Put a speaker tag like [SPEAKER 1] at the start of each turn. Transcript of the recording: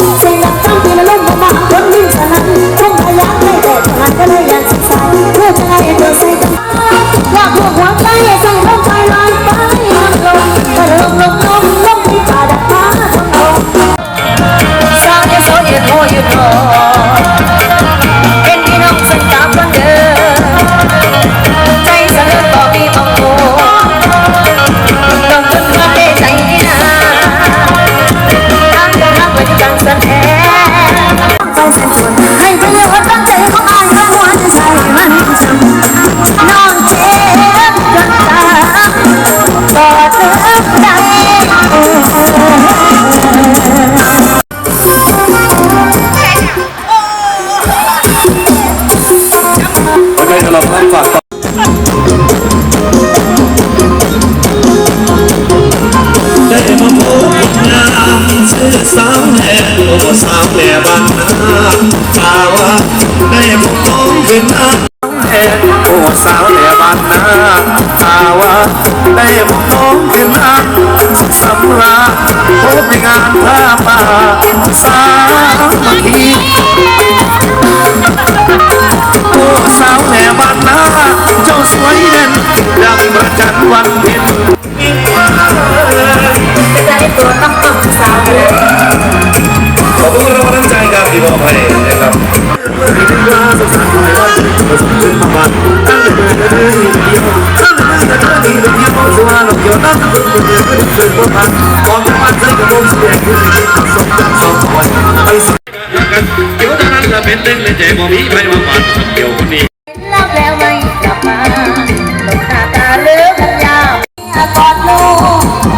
[SPEAKER 1] 你在哪？ ให้ฝากมาพบงามซื้อสามแล่โอ้สามแล้านนสาวาได้พบน้องเป็นนางแล่โอ้สาวแล้านนสาวาได้พบน้องเป็นนางสำรา
[SPEAKER 2] พบงานผ้าป่าสามัคคี
[SPEAKER 1] ขอบคุณรงวัลน้ำใจครับที่มอบให้นะครับเดี๋ยวนั้นละเป็นเต้นเลยใจบ่มีใครมาปัดเดี๋ยวคนนี้
[SPEAKER 2] รับแล้ কথা